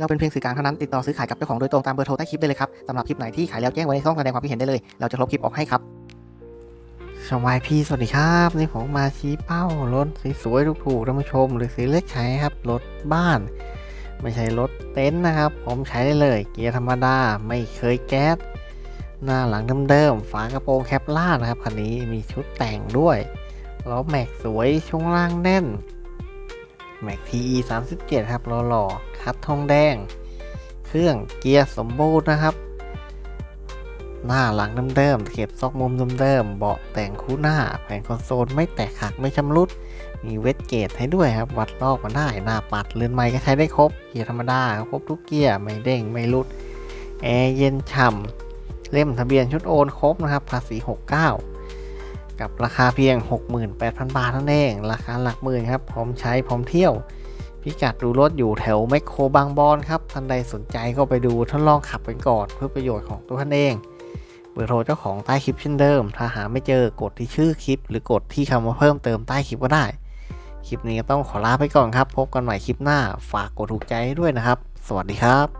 เราเป็นเพียงสื่อกลางเท่านั้นติดต่อซื้อขายกับเจ้าของโดยตรงตามเบอร์โทรใต้คลิปได้เลยครับสำหรับคลิปไหนที่ขายแล้วแจ้งไว้ในช่องแสดงความคิดเห็นได้เลย เราจะลบคลิปออกให้ครับชมวายพี่สวัสดีครับนี่ผมมาชี้เป้ารถสวยๆถูกๆท่านผู้ชม หรือซื้อเลือกใช้ครับรถบ้าน ไม่ใช่รถเต็นท์นะครับ ผมใช้ได้เลย เกียร์ธรรมดาไม่เคยแก๊สหน้าหลังเดิมๆฝากระโปรงแคปล่านะครับคันนี้มีชุดแต่งด้วยล้อแม็กสวยช่วงล่างแน่น แม็ก TE 37ครับหล่อๆคัดทองแดง เครื่องเกียร์สมบูรณ์นะครับ หน้าหลังเดิมๆเก็บซอกมุมเดิมๆเบาะแต่งคู่หน้าแผงคอนโซลไม่แตกหักไม่ชำรุด มีเวทเกตให้ด้วยครับ วัดรอบมาได้หน้าปัดเรือนไม้ก็ใช้ได้ครบ เกียร์ธรรมดาครบทุกเกียร์ไม่เด้งไม่รุดแอร์เย็นฉ่ำเล่มทะเบียนชุดโอนครบนะครับภาษี69 กับราคาเพียง 68,000 บาทนั่นเอง ราคาหลักหมื่นครับพร้อมใช้พร้อมเที่ยว พิกัดดูรถอยู่แถวแมคโครบางบอนครับท่านใดสนใจก็ไปดูทดลองขับกันก่อนเพื่อประโยชน์ของตัวท่านเองเบอร์โทรเจ้าของใต้คลิปเช่นเดิม ถ้าหาไม่เจอกดที่ชื่อคลิป หรือกดที่คำว่าเพิ่มเติมใต้คลิปก็ได้ คลิปนี้ต้องขอลาไปก่อนครับ พบกันใหม่คลิปหน้า ฝากกดถูกใจด้วยนะครับ สวัสดีครับ